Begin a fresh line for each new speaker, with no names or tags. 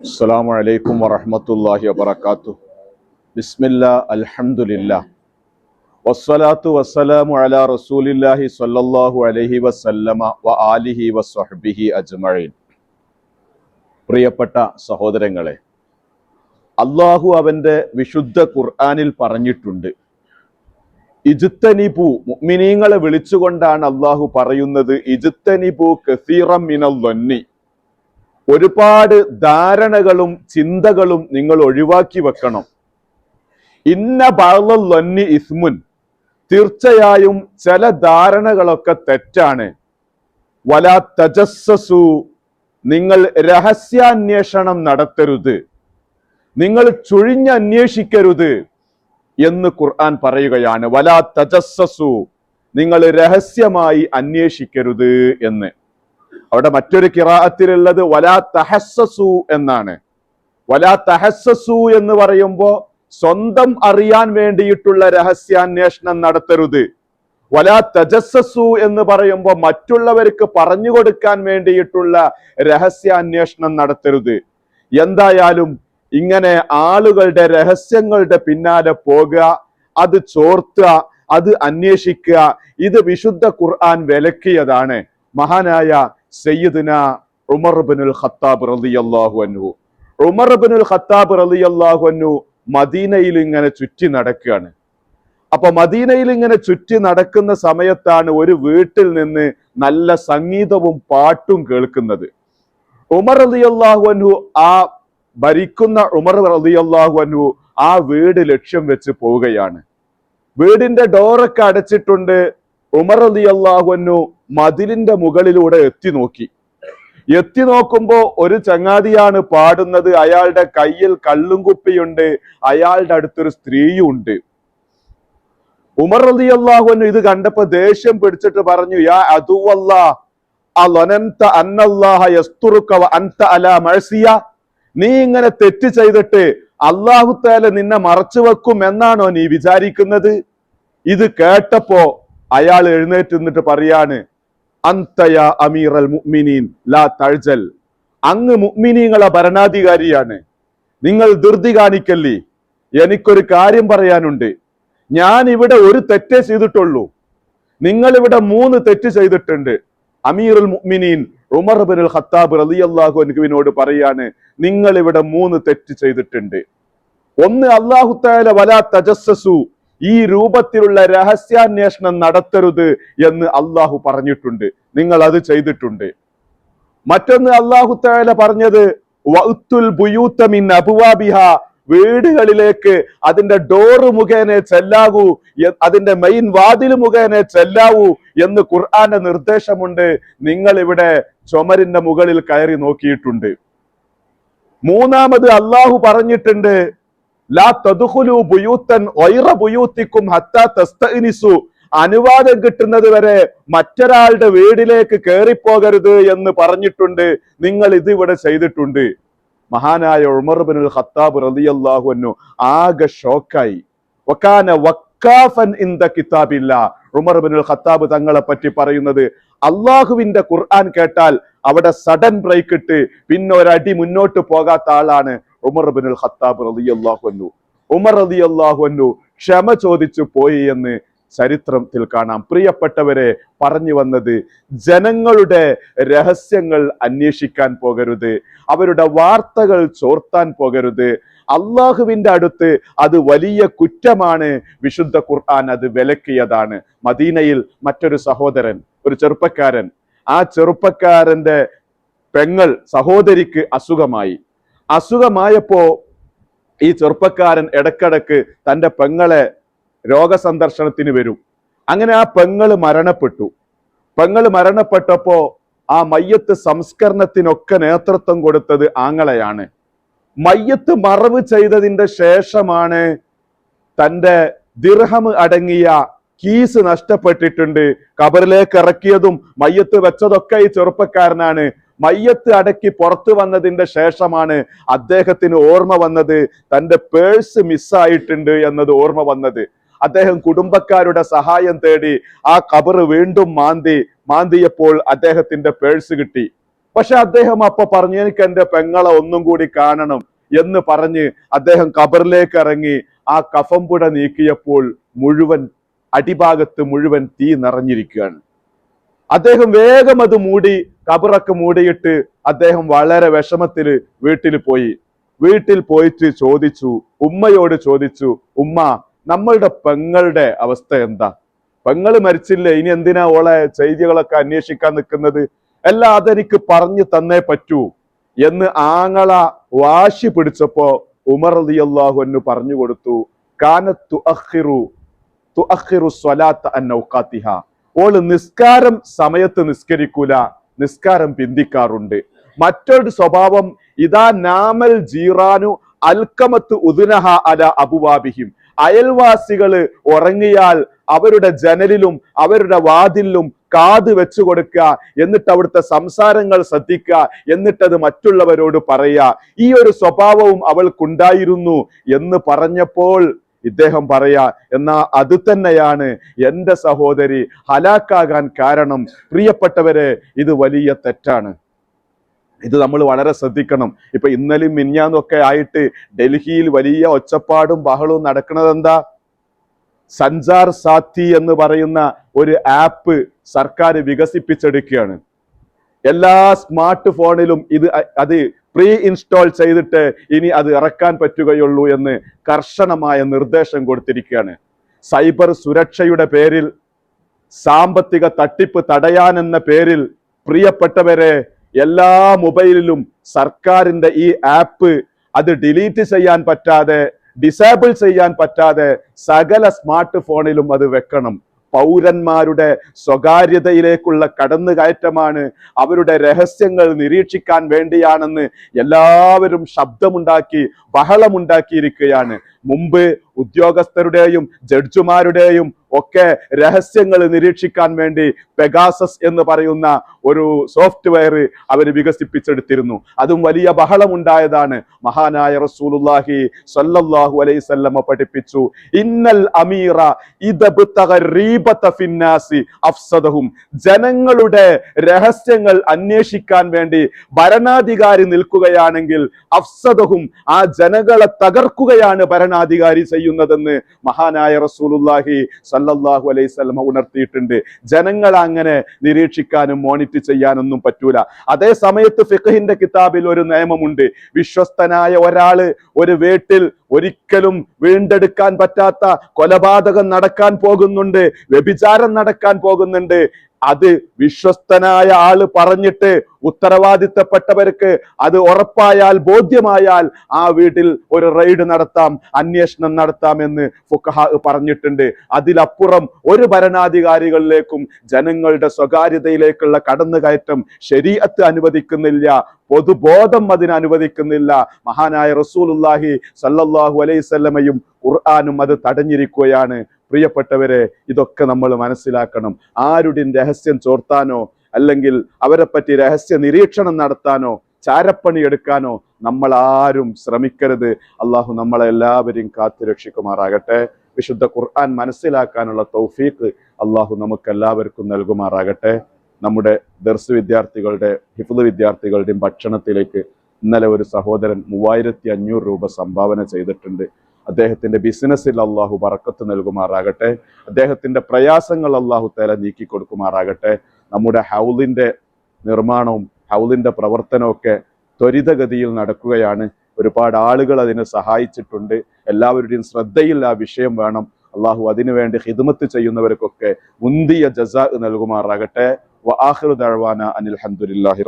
അസ്സാം വലൈക്കും വറഹമത്തല്ലാഹി വാത്തു ബിസ്മില്ല അലഹമുല്ല വസ്സലാത്തു വസ്സലാമു അല റസൂലില്ലാഹി സല്ലല്ലാഹു അലൈഹി വസല്ലമ വ ആലിഹി വസ്വഹബിഹി അജ്മഈൻ. പ്രിയപ്പെട്ട സഹോദരങ്ങളെ അള്ളാഹു അവന്റെ വിശുദ്ധ ഖുർആാനിൽ പറഞ്ഞിട്ടുണ്ട്. ഇജുത്തനിപു മുഗ്മിനീങ്ങളെ വിളിച്ചുകൊണ്ടാണ് അള്ളാഹു പറയുന്നത് ഇജുത്തനിപു കസീറം മിനൽ ഒരുപാട് ധാരണകളും ചിന്തകളും നിങ്ങൾ ഒഴിവാക്കി വെക്കണം. ഇന്ന ബാളൊന്നി ഇസ്മുൻ. തീർച്ചയായും ചില ധാരണകളൊക്കെ തെറ്റാണ്. വല തജസ്സസു. നിങ്ങൾ രഹസ്യാന്വേഷണം നടത്തരുത്. നിങ്ങൾ ചുഴിഞ്ഞന്വേഷിക്കരുത് എന്ന് ഖുർആൻ പറയുകയാണ്. വല തജസ്സസു. നിങ്ങൾ രഹസ്യമായി അന്വേഷിക്കരുത് എന്ന്. അവിടെ മറ്റൊരു കിറാഅത്തിലുള്ളത് വലാ തഹസ്സസു എന്നാണ്. വലാ തഹസ്സസു എന്ന് പറയുമ്പോ സ്വന്തം അറിയാൻ വേണ്ടിയിട്ടുള്ള രഹസ്യാന്വേഷണം നടത്തരുത്. വലാ തജസ്സസു എന്ന് പറയുമ്പോ മറ്റുള്ളവർക്ക് പറഞ്ഞു കൊടുക്കാൻ വേണ്ടിയിട്ടുള്ള രഹസ്യാന്വേഷണം നടത്തരുത്. എന്തായാലും ഇങ്ങനെ ആളുകളുടെ രഹസ്യങ്ങളുടെ പിന്നാലെ പോകുക അത് ചോർത്തുക അത് അന്വേഷിക്കുക ഇത് വിശുദ്ധ ഖുർആൻ വിലക്കിയതാണ്. മഹാനായ സയ്യിദുന ഉമർ ബിനുൽ ഖത്താബ് റളിയല്ലാഹു അൻഹു. ഉമർ ബിനുൽ ഖത്താബ് റളിയല്ലാഹു അൻഹു മദീനയിൽ ഇങ്ങനെ ചുറ്റി നടക്കുകയാണ്. അപ്പൊ മദീനയിൽ ഇങ്ങനെ ചുറ്റി നടക്കുന്ന സമയത്താണ് ഒരു വീട്ടിൽ നിന്ന് നല്ല സംഗീതവും പാട്ടും കേൾക്കുന്നത്. ഉമർ റളിയല്ലാഹു അൻഹു ആ ഭരിക്കുന്ന ഉമർ റളിയല്ലാഹു അൻഹു ആ വീട് ലക്ഷ്യം വെച്ച് പോവുകയാണ്. വീടിന്റെ ഡോറൊക്കെ അടച്ചിട്ടുണ്ട്. ഉമർ റളിയല്ലാഹു അൻഹു മതിലിന്റെ മുകളിലൂടെ എത്തി നോക്കി. എത്തി നോക്കുമ്പോ ഒരു ചങ്ങാതിയാണ് പാടുന്നത്. അയാളുടെ കയ്യിൽ കള്ളും കുപ്പിയുണ്ട്. അയാളുടെ അടുത്തൊരു സ്ത്രീയും ഉണ്ട് ഉമർ റളിയല്ലാഹു അൻഹു ഇത് കണ്ടപ്പോ ദേഷ്യം പിടിച്ചിട്ട് പറഞ്ഞു യാ അതുവല്ല അലാ നീ ഇങ്ങനെ തെറ്റ് ചെയ്തിട്ട് അള്ളാഹു താല നിന്നെ മറച്ചു വെക്കും എന്നാണോ നീ വിചാരിക്കുന്നത്? ഇത് കേട്ടപ്പോ അയാൾ എഴുന്നേറ്റ് നിന്നിട്ട് പറയാണ് അന്തയ അമീർ അൽ മുഅ്മിനീൻ ലാ തഴ്ജൽ അങ്ങ് മുഅ്മിനീങ്ങളെ ഭരണാധികാരിയാണ്. നിങ്ങൾ ധൃതി കാണിക്കല്ലേ? എനിക്കൊരു കാര്യം പറയാനുണ്ട്. ഞാൻ ഇവിടെ ഒരു തെറ്റേ ചെയ്തിട്ടുള്ളൂ. നിങ്ങൾ ഇവിടെ മൂന്ന് തെറ്റ് ചെയ്തിട്ടുണ്ട്. അമീറുൽ മുഅ്മിനീൻ ഉമർ ബിൻ ഖത്താബ് റളിയല്ലാഹു അൻഹുവിനോട് പറയാണ് നിങ്ങൾ ഇവിടെ മൂന്ന് തെറ്റ് ചെയ്തിട്ടുണ്ട്. ഒന്ന് അല്ലാഹു തആല വലാ തജസ്സസു ഈ രൂപത്തിലുള്ള രഹസ്യാന്വേഷണം നടത്തരുത് എന്ന് അള്ളാഹു പറഞ്ഞിട്ടുണ്ട്. നിങ്ങൾ അത് ചെയ്തിട്ടുണ്ട്. മറ്റൊന്ന് അള്ളാഹു തആല പറഞ്ഞത് വീടുകളിലേക്ക് അതിന്റെ ഡോറ് മുഖേന ചെല്ലാവൂ അതിന്റെ മെയിൻ വാതിൽ മുഖേന ചെല്ലാവൂ എന്ന് ഖുർആന്റെ നിർദ്ദേശമുണ്ട്. നിങ്ങൾ ഇവിടെ ചുമരിന്റെ മുകളിൽ കയറി നോക്കിയിട്ടുണ്ട്. മൂന്നാമത് അള്ളാഹു പറഞ്ഞിട്ടുണ്ട് അനുവാദം കിട്ടുന്നത് വരെ മറ്റൊരാളുടെ വീടിലേക്ക് കയറിപ്പോകരുത് എന്ന് പറഞ്ഞിട്ടുണ്ട്. നിങ്ങൾ ഇത് ഇവിടെ ചെയ്തിട്ടുണ്ട്. മഹാനായ ഉമർ ബിനുൽ ഖത്താബ് റളിയല്ലാഹു അൻഹു ആകെ ഷോക്കായി. വക്കാന വക്കാഫൻ കിതാബില്ല. ഉമർ ഖത്താബ് തങ്ങളെ പറ്റി പറയുന്നത് അള്ളാഹുവിന്റെ ഖുർആൻ കേട്ടാൽ അവിടെ സഡൻ ബ്രേക്ക് ഇട്ട് പിന്നെ ഒരടി മുന്നോട്ട് പോകാത്ത ആളാണ്. ഉമർ ബിനുൽ ഖത്താബ് റളിയല്ലാഹു അൻഹു. ഉമർ റളിയല്ലാഹു അൻഹു ക്ഷമ ചോദിച്ചു പോയി എന്ന് ചരിത്രത്തിൽ കാണാം. പ്രിയപ്പെട്ടവരെ പറഞ്ഞു വന്നത് ജനങ്ങളുടെ രഹസ്യങ്ങൾ അന്വേഷിക്കാൻ പോകരുത് അവരുടെ വാർത്തകൾ ചോർത്താൻ പോകരുത്. അള്ളാഹുവിന്റെ അടുത്ത് അത് വലിയ കുറ്റമാണ്. വിശുദ്ധ ഖുർആൻ അത് വിലക്കിയതാണ്. മദീനയിൽ മറ്റൊരു സഹോദരൻ ഒരു ചെറുപ്പക്കാരൻ. ആ ചെറുപ്പക്കാരന്റെ പെങ്ങൾ സഹോദരിക്ക് അസുഖമായി. അസുഖമായപ്പോ ഈ ചെറുപ്പക്കാരൻ ഇടക്കിടക്ക് തന്റെ പെങ്ങളെ രോഗസന്ദർശനത്തിന് വരും. അങ്ങനെ ആ പെങ്ങൾ മരണപ്പെട്ടു. പെങ്ങൾ മരണപ്പെട്ടപ്പോ ആ മയ്യത്ത് സംസ്കരണത്തിനൊക്കെ നേതൃത്വം കൊടുത്തത് ആങ്ങളെയാണ്. മയ്യത്ത് മറവ് ചെയ്തതിന്റെ ശേഷമാണ് തന്റെ ദിർഹം അടങ്ങിയ കീസ് നഷ്ടപ്പെട്ടിട്ടുണ്ട്. കബറിലേക്ക് ഇറക്കിയതും മയ്യത്ത് വെച്ചതൊക്കെ ഈ ചെറുപ്പക്കാരനാണ്. മയ്യത്ത് അടക്കി പുറത്തു വന്നതിന്റെ ശേഷമാണ് അദ്ദേഹത്തിന് ഓർമ്മ വന്നത് തന്റെ പേഴ്സ് മിസ്സായിട്ടുണ്ട് എന്നത് ഓർമ്മ വന്നത്. അദ്ദേഹം കുടുംബക്കാരുടെ സഹായം തേടി ആ കബറ് വീണ്ടും മാന്തി മാന്തിയപ്പോൾ അദ്ദേഹത്തിന്റെ പേഴ്സ് കിട്ടി. പക്ഷെ അദ്ദേഹം അപ്പൊ പറഞ്ഞു എനിക്ക് എന്റെ പെങ്ങളെ ഒന്നും കൂടി കാണണം എന്ന് പറഞ്ഞ് അദ്ദേഹം കബറിലേക്ക് ഇറങ്ങി. ആ കഫംപുട നീക്കിയപ്പോൾ മുഴുവൻ അടിഭാഗത്ത് മുഴുവൻ തീ നിറഞ്ഞിരിക്കുകയാണ്. അദ്ദേഹം വേഗം അത് മൂടി കബറൊക്കെ മൂടിയിട്ട് അദ്ദേഹം വളരെ വിഷമത്തിൽ വീട്ടിൽ പോയി. വീട്ടിൽ പോയിട്ട് ചോദിച്ചു ഉമ്മയോട് ചോദിച്ചു ഉമ്മ നമ്മളുടെ പെങ്ങളുടെ അവസ്ഥ എന്താ? പെങ്ങൾ മരിച്ചില്ലേ ഇനി എന്തിനാ ഓളെ ചെയ്തികളൊക്കെ അന്വേഷിക്കാൻ നിൽക്കുന്നത്? എല്ലാം അതെനിക്ക് പറഞ്ഞു തന്നേ പറ്റൂ. എന്ന് ആങ്ങള വാശി പിടിച്ചപ്പോ ഉമർ റളിയല്ലാഹു എന്ന് പറഞ്ഞു കൊടുത്തു കാനത്തു ഓൾ നിസ്കാരം സമയത്ത് നിസ്കരിക്കൂല നിസ്കാരം പിന്തിക്കാറുണ്ട്. മറ്റൊരു സ്വഭാവം ഇതാ നാമൽ ജീറാനു അൽക്കമത്ത് ഉദുനഹ അല അബുവാബിഹിം. അയൽവാസികൾ ഉറങ്ങിയാൽ അവരുടെ ജനലിലും അവരുടെ വാതിലിലും കാത് വെച്ചു കൊടുക്കുക എന്നിട്ട് അവിടുത്തെ സംസാരങ്ങൾ ശ്രദ്ധിക്കുക എന്നിട്ടത് മറ്റുള്ളവരോട് പറയുക. ഈ ഒരു സ്വഭാവവും അവൾക്കുണ്ടായിരുന്നു എന്ന് പറഞ്ഞപ്പോൾ ഇദ്ദേഹം പറയാ എന്നാ അത് തന്നെയാണ് എന്റെ സഹോദരി ഹലാക്കാകാൻ കാരണം. പ്രിയപ്പെട്ടവരെ ഇത് വലിയ തെറ്റാണ്. ഇത് നമ്മൾ വളരെ ശ്രദ്ധിക്കണം. ഇപ്പൊ ഇന്നലെയും മിന്നാന്നൊക്കെ ആയിട്ട് ഡൽഹിയിൽ വലിയ ഒച്ചപ്പാടും ബഹളവും നടക്കുന്നത് എന്താ? സഞ്ചാർ സാത്തി എന്ന് പറയുന്ന ഒരു ആപ്പ് സർക്കാർ വികസിപ്പിച്ചെടുക്കുകയാണ്. എല്ലാ സ്മാർട്ട് ഫോണിലും ഇത് അത് പ്രീ ഇൻസ്റ്റാൾ ചെയ്തിട്ട് ഇനി അത് ഇറക്കാൻ പറ്റുകയുള്ളൂ എന്ന് കർശനമായ നിർദ്ദേശം കൊടുത്തിരിക്കുകയാണ്. സൈബർ സുരക്ഷയുടെ പേരിൽ സാമ്പത്തിക തട്ടിപ്പ് തടയാനെന്ന പേരിൽ പ്രിയപ്പെട്ടവരെ എല്ലാ മൊബൈലിലും സർക്കാരിന്റെ ഈ ആപ്പ് അത് ഡിലീറ്റ് ചെയ്യാൻ പറ്റാതെ ഡിസേബിൾ ചെയ്യാൻ പറ്റാതെ സകല സ്മാർട്ട് ഫോണിലും അത് വെക്കണം. പൗരന്മാരുടെ സ്വകാര്യതയിലേക്കുള്ള കടന്നുകയറ്റമാണ് അവരുടെ രഹസ്യങ്ങൾ നിരീക്ഷിക്കാൻ വേണ്ടിയാണെന്ന് എല്ലാവരും ശബ്ദമുണ്ടാക്കി ബഹളമുണ്ടാക്കിയിരിക്കുകയാണ്. മുമ്പ് ഉദ്യോഗസ്ഥരുടെയും ജഡ്ജുമാരുടെയും ഒക്കെ രഹസ്യങ്ങൾ നിരീക്ഷിക്കാൻ വേണ്ടി പെഗാസസ് എന്ന് പറയുന്ന ഒരു സോഫ്റ്റ്വെയർ അവർ വികസിപ്പിച്ചെടുത്തിരുന്നു. അതും വലിയ ബഹളമുണ്ടായതാണ്. മഹാനായ റസൂലുല്ലാഹി സല്ലല്ലാഹു വസല്ലമ പഠിപ്പിച്ചു ഇന്നൽ അമീറ ഫിന്നാസി അഫ്സദഹും. ജനങ്ങളുടെ രഹസ്യങ്ങൾ അന്വേഷിക്കാൻ വേണ്ടി ഭരണാധികാരി നിൽക്കുകയാണെങ്കിൽ അഫ്സദഹും ആ ജനങ്ങളെ തകർക്കുകയാണ് ഭരണാധികാരി ചെയ്യുന്നതെന്ന് മഹാനായ റസൂലുള്ളാഹി സല്ലല്ലാഹു അലൈഹി സ്വലമ ഉണർത്തിയിട്ടുണ്ട്. ജനങ്ങൾ അങ്ങനെ നിരീക്ഷിക്കാനും മോണിറ്റർ ചെയ്യാനൊന്നും പറ്റൂല. അതേ സമയത്ത് ഫിഖഹിന്റെ കിതാബിൽ ഒരു നിയമമുണ്ട്. വിശ്വസ്തനായ ഒരാൾ ഒരു വീട്ടിൽ ഒരിക്കലും വീണ്ടെടുക്കാൻ പറ്റാത്ത കൊലപാതകം നടക്കാൻ പോകുന്നുണ്ട് വ്യഭിചാരം നടക്കാൻ പോകുന്നുണ്ട്. അത് വിശ്വസ്തനായ ആൾ പറഞ്ഞിട്ട് ഉത്തരവാദിത്തപ്പെട്ടവർക്ക് അത് ഉറപ്പായാൽ ബോധ്യമായാൽ ആ വീട്ടിൽ ഒരു റെയ്ഡ് നടത്താം അന്വേഷണം നടത്താം എന്ന് ഫുഖഹ പറഞ്ഞിട്ടുണ്ട്. അതിലപ്പുറം ഒരു ഭരണാധികാരികളിലേക്കും ജനങ്ങളുടെ സ്വകാര്യതയിലേക്കുള്ള കടന്നുകയറ്റം ശരീരത്ത് അനുവദിക്കുന്നില്ല. പൊതുബോധം അതിന് അനുവദിക്കുന്നില്ല. മഹാനായ റസൂലുള്ളാഹി സല്ലല്ലാഹു അലൈഹി വസല്ലമയും ഖുർആാനും അത് തടഞ്ഞിരിക്കുകയാണ്. പ്രിയപ്പെട്ടവരെ ഇതൊക്കെ നമ്മൾ മനസ്സിലാക്കണം. ആരുടെ രഹസ്യം ചോർത്താനോ അല്ലെങ്കിൽ അവരെപ്പറ്റി പറ്റി രഹസ്യ നിരീക്ഷണം നടത്താനോ ചാരപ്പണി എടുക്കാനോ നമ്മൾ ആരും ശ്രമിക്കരുത്. അള്ളാഹു നമ്മളെ എല്ലാവരെയും കാത്തു രക്ഷിക്കുമാറാകട്ടെ. വിശുദ്ധ ഖുർആൻ മനസ്സിലാക്കാനുള്ള തൗഫീഖ് അള്ളാഹു നമുക്ക് എല്ലാവർക്കും നൽകുമാറാകട്ടെ. നമ്മുടെ ദർസ് വിദ്യാർത്ഥികളുടെ ഹിഫുദ് വിദ്യാർത്ഥികളുടെയും ഭക്ഷണത്തിലേക്ക് ഇന്നലെ ഒരു സഹോദരൻ മൂവായിരത്തി അഞ്ഞൂറ് രൂപ സംഭാവന ചെയ്തിട്ടുണ്ട്. അദ്ദേഹത്തിന്റെ ബിസിനസ്സിൽ അള്ളാഹു വറക്കത്ത് നൽകുമാറാകട്ടെ. അദ്ദേഹത്തിന്റെ പ്രയാസങ്ങൾ അള്ളാഹു തേല നീക്കി കൊടുക്കുമാറാകട്ടെ. നമ്മുടെ ഹൗലിന്റെ നിർമ്മാണവും ഹൗലിന്റെ പ്രവർത്തനമൊക്കെ ത്വരിതഗതിയിൽ നടക്കുകയാണ്. ഒരുപാട് ആളുകൾ അതിനെ സഹായിച്ചിട്ടുണ്ട്. എല്ലാവരുടെയും ശ്രദ്ധയിൽ ആ വിഷയം വേണം. അള്ളാഹു അതിനുവേണ്ടി ഹിദ്മത്ത് ചെയ്യുന്നവർക്കൊക്കെ മുന്തിയ ജസാ നൽകുമാറാകട്ടെ. വ ആഖിറു ദഅ്വാന അനിൽ ഹംദുലില്ലാഹി